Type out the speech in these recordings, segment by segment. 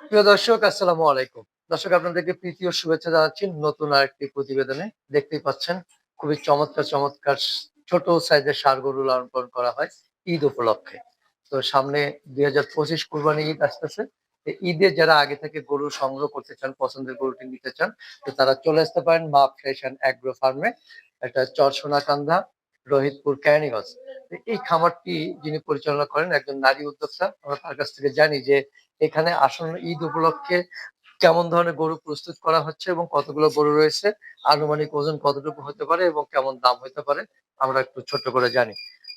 প্রিয় দর্শক, আসসালামু আলাইকুম। দর্শক, আপনাদেরকে প্রীতি ও শুভেচ্ছা জানাচ্ছি নতুন আরেকটি প্রতিবেদনে। দেখতেই পাচ্ছেন, খুবই চমৎকার চমৎকার ছোট সাইজের সার গরু লালন পালন করা হয় ঈদ উপলক্ষে। তো সামনে দুই হাজার পঁচিশ কুরবানি ঈদ আসতেছে। ঈদে যারা আগে থেকে গরু সংগ্রহ করতে চান, পছন্দের গরুটি নিতে চান, তো তারা চলে আসতে পারেন মা ফ্রেশ অ্যান্ড অ্যাগ্রো ফার্মে। একটা চর সোনাকান্দা রোহিতপুর ক্যানিগঞ্জ। এই খামারটি যিনি পরিচালনা করেন, একজন নারী উদ্যোক্তা, আমরা তার কাছ থেকে জানি যে এখানে আসন্ন ঈদ উপলক্ষে কেমন ধরনের গরু প্রস্তুত করা হচ্ছে এবং কতগুলো গরু রয়েছে আনুমানিক ওজন কতটুকু হতে পারে এবং কেমন দাম হতে পারে আমরা একটু ছোট্ট করে জানি।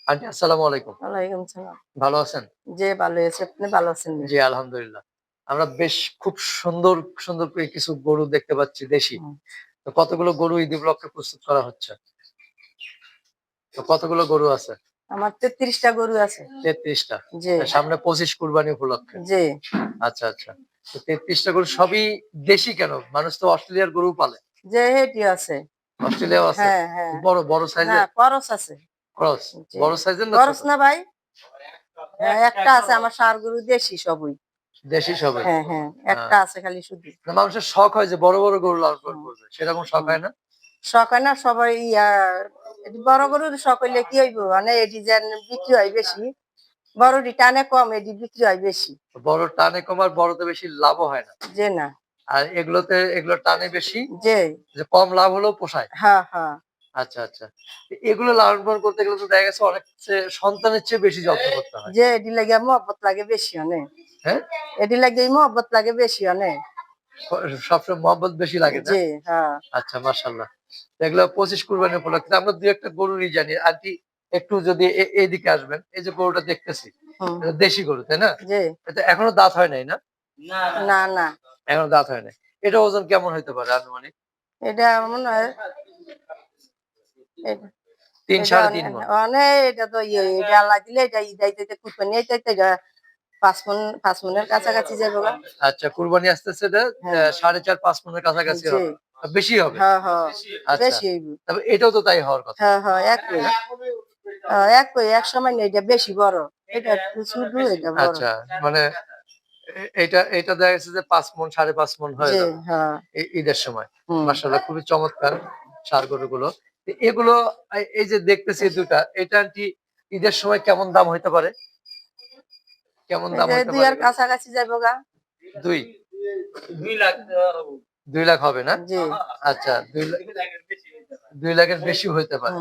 আন্টি আসসালামু আলাইকুম। ওয়ালাইকুম সালাম। ভালো আছেন? যে ভালো আছে। আপনি ভালো আছেন? জি আলহামদুলিল্লাহ। আমরা বেশ খুব সুন্দর সুন্দর করে কিছু গরু দেখতে পাচ্ছি দেশি। তো কতগুলো গরু ঈদ উপলক্ষে প্রস্তুত করা হচ্ছে? তো কতগুলো গরু আছে? আমার তেত্রিশটা গরু আছে। তেত্রিশটা? সামনে পঁচিশ কুরবানি উপলক্ষে? যে আচ্ছা আচ্ছা। তেত্রিশটা গরু সবই দেশি কেন? মানুষ তো অস্ট্রেলিয়ার গরু পালে। যে হেটি আছে। অস্ট্রেলিয়াও আছে? হ্যাঁ হ্যাঁ। বড় বড় সাইজের করস আছে। ক্রস? জি। বড় সাইজের না করস না ভাই? হ্যাঁ একটা আছে আমার সার গরু দেশি সবই। দেশি সবাই? হ্যাঁ হ্যাঁ একটা আছে খালি শুধু। মানুষের শখ হয় যে বড় বড় গরু লালন করবে সেরকম শখ হয় না? শখ হয় না সবাই ইয়া এটি বড় গরু শখ হইলে কি হইব? মানে এটি যেন বিক্রি হয় বেশি বড়টি টানে কম এটি বিক্রি হয় বেশি। বড় টানে কমার বড়তে বেশি লাভও হয় না। যে না। আর এগুলোতে এগুলো টানে বেশি যে। যে কম লাভ হলেও পোষায়। হ্যাঁ হ্যাঁ। আচ্ছা আচ্ছা। এগুলো লালন পালন করতে গেলে তো দেখা গেছে অনেক সন্তানের চেয়ে বেশি যত্ন করতে হয়। যে এটি লাগে মহব্বত লাগে বেশি অনেক হ্যাঁ? এটি লাগে মহব্বত লাগে বেশি অনেক সবসময় মহব্বত বেশি লাগে না? জি হ্যাঁ। আচ্ছা মাশাল্লাহ এগুলো পঁচিশ কুরবানি উপলক্ষে। আমরা দু একটা গরুরই জানি। আন্টি একটু যদি এদিকে আসবেন এই যে গরুটা দেখতেছি দেশি গরু তাই না? এটা এখনও দাঁত হয় নাই না? না না। এখনও দাঁত হয় নাই। এটা ওজন কেমন হইতে পারে আনুমানিক? এটা মনে হয় তিন সাড়ে তিন মন। এটা তো ইয়ে এটা আল্লাহ দিলে এটা ইদাইতে কুরবানি এটা পাঁচ মন পাঁচ মনের কাছাকাছি যাবে। আচ্ছা কুরবানি আসতেছে এটা হ্যাঁ। সাড়ে চার পাঁচ মনের কাছাকাছি হবে। বেশি হবে। হ্যাঁ হ্যাঁ। আচ্ছা। বেশি তবে এটাও তো তাই হওয়ার কথা। হ্যাঁ হ্যাঁ এক হ্যাঁ, এক কই এক সময় না এটা বেশি বড়। এটা একটু ছোট এটা বড়। আচ্ছা মানে এটা এটা দেখা যাচ্ছে যে পাঁচ মন সাড়ে পাঁচ মন হয়ে যাবে। হ্যাঁ। ঈদের সময়। মার্শাল্লাহ খুবই চমৎকার সার গরুগুলো। এগুলো এই- যে দেখতেছি দুটা এটা কি ঈদের সময় কেমন দাম হইতে পারে? কেমন দাম দুই আর কাছাকাছি যাবে গা। দুই। দুই লাখ দুই লাখ হবে না? আচ্ছা দুই লাখ দুই লাখের বেশি হইতে পারে।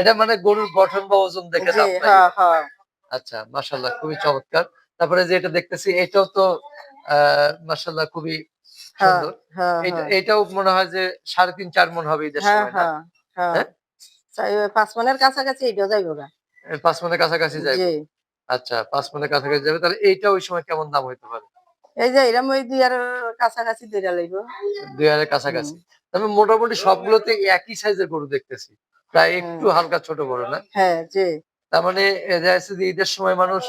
এটা মানে গরুর গঠন বা ওজন দেখে? হ্যাঁ হ্যাঁ। আচ্ছা মাশাল্লাহ খুবই চমৎকার। তারপরে যে এটা দেখতেছি এটাও তো আহ মাশাল্লাহ খুবই হ্যাঁ সুন্দর। হ্যাঁ এটা হ্যাঁ। এটাও মনে হয় যে সাড়ে তিন চার মন হবে হ্যাঁ সময় হ্যাঁ হ্যাঁ। হ্যাঁ? পাঁচ মনের কাছাকাছি এটাও যাইব এই পাঁচ মনের কাছাকাছি যাবে আচ্ছা পাঁচ মনের কাছাকাছি যাবে তাহলে এইটা ওই সময় কেমন দাম হইতে পারে? এই যে এরম ওই দুই কাছাকাছি দুইটা দুই হাজার কাছাকাছি। তবে মোটামুটি সবগুলোতে একই সাইজের গরু দেখতেছি। প্রায় একটু হালকা ছোট বড় না? হ্যাঁ জি তার মানে ঈদের সময় মানুষ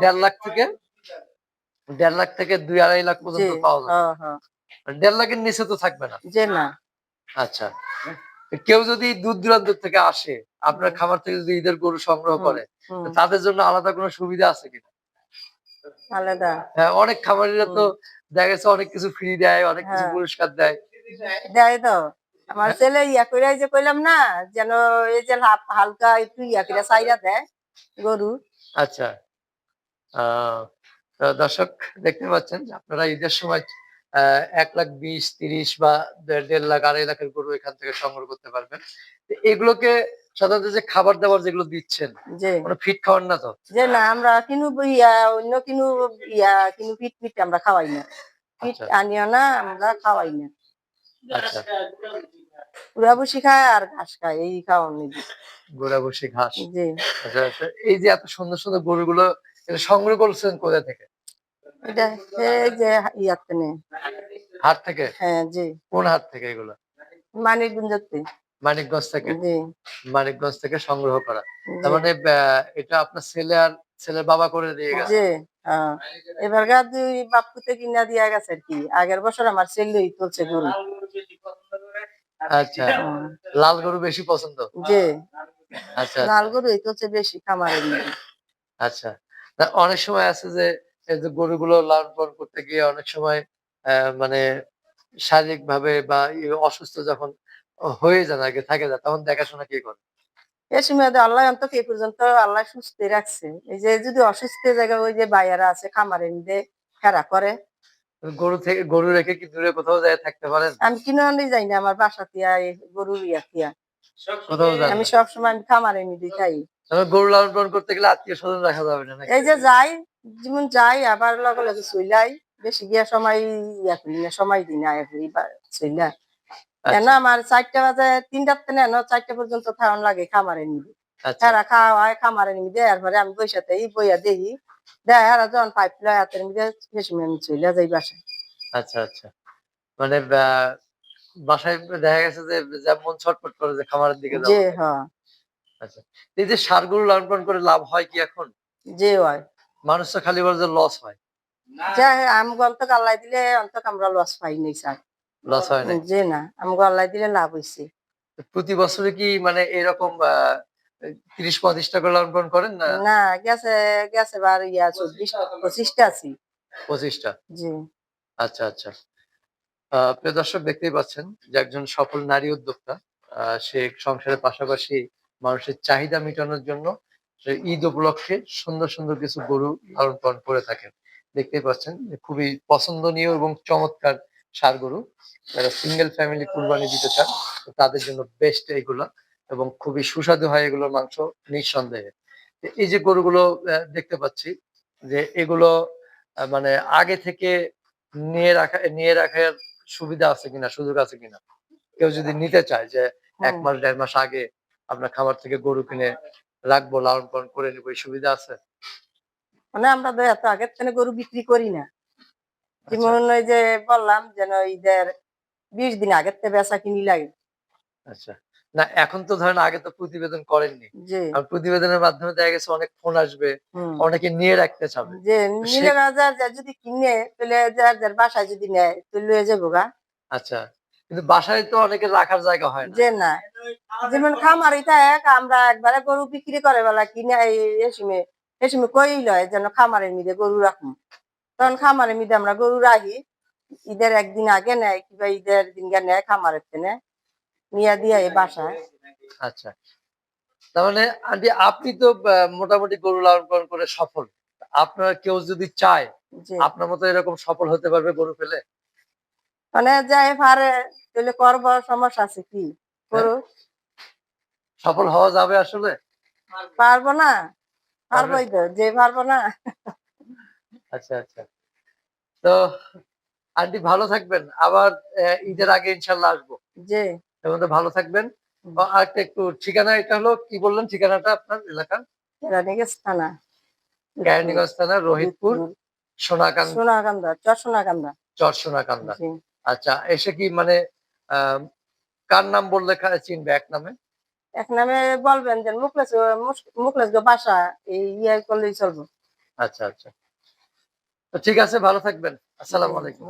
দেড় লাখ থেকে দেড় লাখ থেকে দুই আড়াই লাখ পর্যন্ত পাওয়া যায়। হ্যাঁ হ্যাঁ। দেড় লাখের নিচে তো থাকবে না। যে না। আচ্ছা। কেউ যদি দূর দূরান্ত থেকে আসে আপনার। খামার থেকে যদি ঈদের গরু সংগ্রহ করে তাদের জন্য আলাদা কোনো সুবিধা আছে কিনা? আলাদা। হ্যাঁ অনেক খামারিরা তো দেখা গেছে অনেক কিছু ফ্রি দেয় অনেক কিছু হ্যাঁ। পুরস্কার দেয়। দেয় তো। আমার ছেলে ইয়া করে যে কইলাম না যেন এই যে হালকা একটু ইয়া করে সাইরা দেয় গরু। আচ্ছা। দর্শক দেখতে পাচ্ছেন আপনারা ঈদের সময় আহ, এক লাখ বিশ তিরিশ বা দেড় লাখ আড়াই লাখের গরু এখান থেকে সংগ্রহ করতে পারবেন। এগুলোকে সাধারণত যে খাবার দাবার যেগুলো দিচ্ছেন ফিট খাওয়ার না তো? যে না আমরা কিনু ইয়া অন্য কিনু ইয়া কিনু পিট ফিট আমরা খাওয়াই না। ফিট আচ্ছা। আনিও না আমরা খাওয়াই না। আচ্ছা। বসি খায় আর ঘাস খায় এই খাওয়ান গোড়া বসে ঘাস। জি। আচ্ছা আচ্ছা। এই যে এত সুন্দর সুন্দর গরুগুলো এটা সংগ্রহ করছেন কোথা থেকে? এটা এই যে ইয়াতে হাট থেকে? হ্যাঁ জি। কোন হাট থেকে এগুলো? মানিক গুঞ্জতে মানিকগঞ্জ থেকে মানিকগঞ্জ থেকে সংগ্রহ করা। তার মানে এটা আপনার ছেলে আর ছেলের বাবা করে দিয়ে গেছে। এবার গা দুই বাপুতে কিনা দিয়া গেছে আর কি। আগের বছর আমার ছেলেই তুলছে গরু আচ্ছা লাল গরু বেশি পছন্দ? জি। আচ্ছা লাল গরু এই তুলছে বেশি খামারের নিয়ে আচ্ছা অনেক সময় আছে যে গরুগুলো লালন পালন করতে গিয়ে অনেক সময় আহ, মানে শারীরিক ভাবে বা অসুস্থ যখন হয়ে যান আগে থাকে যায় তখন দেখাশোনা কে করে? এই সময় আল্লাহ অন্তত এই পর্যন্ত আল্লাহ সুস্থ রাখছে। এই যে যদি অসুস্থ জায়গা ওই যে বাইয়ারা আছে খামারে নিতে খেরা করে। গরু থেকে গরু রেখে কি দূরে কোথাও যায় থাকতে পারেন? আমি কিনে আনি যাই না আমার বাসা এই গরুর ইয়া কোথাও যান আমি সবসময় আমি খামারে খাই। তবে গরু লালন পালন করতে গেলে আত্মীয় স্বজন রাখা যাবে না এই যে যাই যেমন যাই আবার লগে লগে চইলাই। বেশি গিয়া সময় ইয়া করি না সময় দিই না চইলা। কেন আচ্ছা, আমার চারটা বাজে তিনটার থেকে নেন চারটা পর্যন্ত লাগে খামারে নিবি। আচ্ছা। তারা খাওয়া হয় খামারে নিবি দেওয়ার পরে আমি বৈশাতে বইয়া দেয় আর যখন পাইপ লয় হাতের মধ্যে সে আমি চইলা যাই বাসায়। আচ্ছা আচ্ছা। মানে বাসায় দেখা গেছে যে যেমন করে যে খামারের দিকে হ্যাঁ। আচ্ছা। এই যে লালন করে লাভ হয় কি এখন? যে হয়। মানুষ তো খালি বলে যে লস হয়। যা আমি অন্তক আল্লাহ দিলে অন্তক আমরা লস পাই নাই স্যার লস হয় না যে না আমাকে আল্লাহ দিলে লাভ হয়েছে প্রতি বছরে কি মানে এরকম আহ, তিরিশ পঁয়ত্রিশটা করে লালন পালন করেন না? না গেছে গেছে বার ইয়া চব্বিশ পঁচিশটা আছি। পঁচিশটা? জি। আচ্ছা আচ্ছা। আহ, প্রিয় দর্শক দেখতেই পাচ্ছেন যে একজন সফল নারী উদ্যোক্তা আহ, সে সংসারের পাশাপাশি মানুষের চাহিদা মেটানোর জন্য সে ঈদ উপলক্ষে সুন্দর সুন্দর কিছু গরু লালন পালন করে থাকেন। দেখতেই পাচ্ছেন যে খুবই পছন্দনীয় এবং চমৎকার সার গরু যারা সিঙ্গেল ফ্যামিলি কুরবানি দিতে চান তাদের জন্য বেস্ট এইগুলা এবং খুবই সুস্বাদু হয় এগুলোর মাংস নিঃসন্দেহে। এই যে গরুগুলো দেখতে পাচ্ছি যে এগুলো মানে আগে থেকে নিয়ে রাখা নিয়ে রাখার সুবিধা আছে কিনা সুযোগ আছে কিনা? কেউ যদি নিতে চায় যে এক মাস দেড় মাস আগে আপনার খামার থেকে গরু কিনে রাখব লালন পালন করে নিবো এই সুবিধা আছে? মানে আমরা তো এত আগের থেকে গরু বিক্রি করি না। আচ্ছা, যেমন ওই যে বললাম যেন ঈদের বিশ দিন আগের থেকে বেচা কিনি লাগে। আচ্ছা। না এখন তো ধরেন আগে তো প্রতিবেদন করেননি। আর প্রতিবেদনের মাধ্যমে দেখা গেছে অনেক ফোন আসবে অনেকে নিয়ে রাখতে চাবে। যে নিলে যার যদি কিনে তাহলে যার বাসায় যদি নেয় তো লয়ে যাব গা। আচ্ছা। কিন্তু বাসায় তো অনেকে রাখার জায়গা হয় না। যে না। যেমন খামারি এক আমরা একবারে গরু বিক্রি করে বেলা কিনে এসমে এসমে কই লয় যেন খামারের মিদে গরু রাখুন তখন খামারের মিদে আমরা গরু রাখি ঈদের একদিন আগে নেয় কিংবা ঈদের দিন নেয় খামারের তেনে নিয়ে দিয়ে এই বাসায়। আচ্ছা। মানে আন্টি আপনি তো মোটামুটি গরু লালন পালন করে সফল। আপনার কেউ যদি চায় আপনার মতো এরকম সফল হতে পারবে গরু পেলে মানে যাই পারে তাহলে করব সমস্যা আছে কি? করু সফল হওয়া যাবে আসলে? পারব না। পারবোই তো যে পারব না। আচ্ছা আচ্ছা। তো আন্টি ভালো থাকবেন। আবার ঈদের আগে ইনশাল্লাহ আসব। এর মধ্যে ভালো থাকবেন। আরেকটা একটু ঠিকানা এটা হলো কি বললেন ঠিকানাটা আপনার এলাকার? রানীগঞ্জ থানা। কেরানীগঞ্জ থানা রোহিতপুর সোনাকান্দ। সোনাকান্দা চর সোনাকান্দা। চর সোনাকান্দা। জি। আচ্ছা এসে কি মানে আহ, কার নাম বললে চিনবে এক নামে? এক নামে বলবেন যে মুখলেস মুখলেস গো বাসা এই ইয়ে করলেই চলবো। আচ্ছা আচ্ছা। তো ঠিক আছে ভালো থাকবেন। আসসালামু আলাইকুম।